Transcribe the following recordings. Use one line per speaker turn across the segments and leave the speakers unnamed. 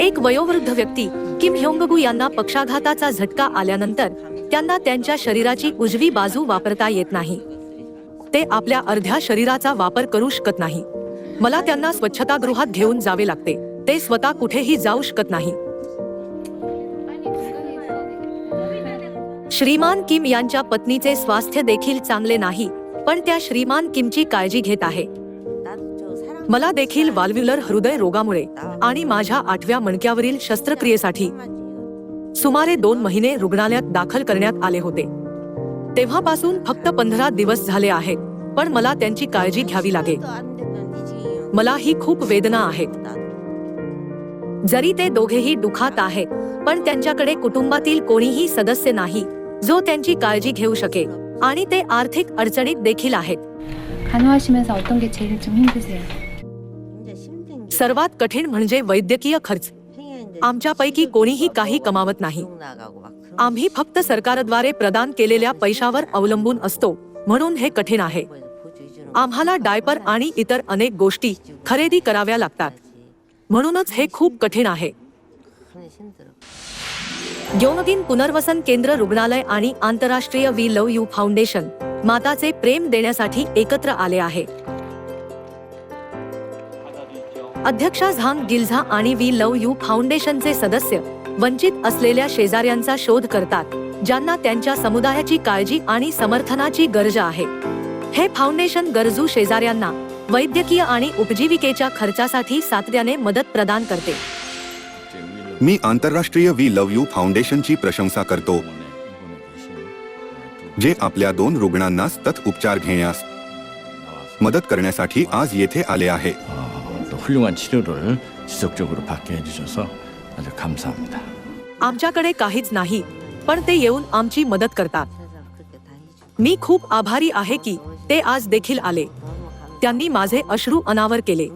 एक वयोवृद्ध व्यक्ती किम ह्योंगगू यांना पक्षाघाताचा झटका आल्यानंतर त्यांना त्यांच्या शरीराची उजवी बाजू वापरता येत नाही. ते आपल्या अर्ध्या शरीराचा वापर करू शकत नाही. मला त्यांना स्वच्छतागृहात घेऊन जावे लागते. ते स्वतः कुठेही जाऊ शकत नाही. श्रीमान किम यांच्या पत्नीचे स्वास्थ्य देखील चांगले नाही. पण त्या श्रीमान किमची काळजी घेत आहे. मला देखील वाल्व्युलर हृदय रोगामुळे आणि माझ्या आठव्या मणक्यावरील शस्त्रक्रियेसाठी सुमारे दोन महिने रुग्णालयात दाखल करण्यात आले होते. तेव्हापासून फक्त पंधरा दिवस झाले आहेत पण मला त्यांची काळजी घ्यावी लागेल. मला ही खूप वेदना आहेत जरी ते दोघेही दुखात आहेत पण त्यांच्याकडे कुटुंबातील कोणीही सदस्य नाही जो त्यांची काळजी घेऊ शकेल. आणि ते आर्थिक अडचणीत देखील आहेत
간호하시면서 어떤 게 제일 좀 힘드세요?
सर्वात कठीण म्हणजे वैद्यकीय खर्च आमच्यापैकी कोणीही काही कमावत नाही आम्ही फक्त सरकारद्वारे प्रदान केलेल्या पैशावर अवलंबून असतो म्हणून हे कठीण आहे आम्हाला डायपर आणि इतर अनेक गोष्टी खरेदी कराव्या लागतात म्हणूनच हे खूप कठीण आहे योनगिन पुनर्वसन केंद्र रुग्णालय आणि आंतरराष्ट्रीय वी लव यू फाउंडेशन माताचे प्रेम देण्यासाठी एकत्र आले आहे. अध्यक्षा झांग गिल्झा आणि वी लव यू फाउंडेशनचे सदस्य वंचित असलेल्या शेजाऱ्यांचा शोध करतात ज्यांना त्यांच्या समुदायाची काळजी आणि समर्थनाची गरज आहे. हे फाउंडेशन गरजू शेजाऱ्यांना वैद्यकीय आणि उपजीविकेच्या खर्चासाठी सातत्याने मदत प्रदान करते.
मी आंतरराष्ट्रीय वी लव यू फाउंडेशनची प्रशंसा करतो जे आपल्या दोन रुग्णांना सतत उपचार घेण्यास मदत करण्यासाठी आज येथे आले आहे.
आमच्याकडे काहीच नाही पण ते येऊन आमची मदत करतात. मी खूप आभारी आहे की ते आज देखील आले. त्यांनी माझे अश्रू अनावर केले.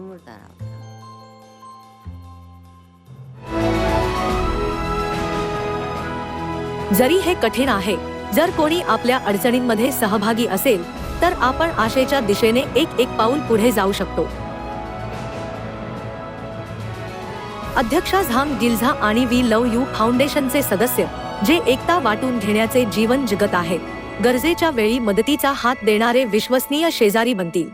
जरी हे कठीण आहे जर कोणी आपल्या अडचणींमध्ये सहभागी असेल तर आपण आशेच्या दिशेने एक एक पाऊल पुढे जाऊ शकतो. अध्यक्षा झांग गिल्झा आणि वी लव यू फाउंडेशनचे सदस्य जे एकता वाटून घेण्याचे जीवन जगत आहेत गरजेच्या वेळी मदतीचा हात देणारे विश्वसनीय शेजारी बनतील.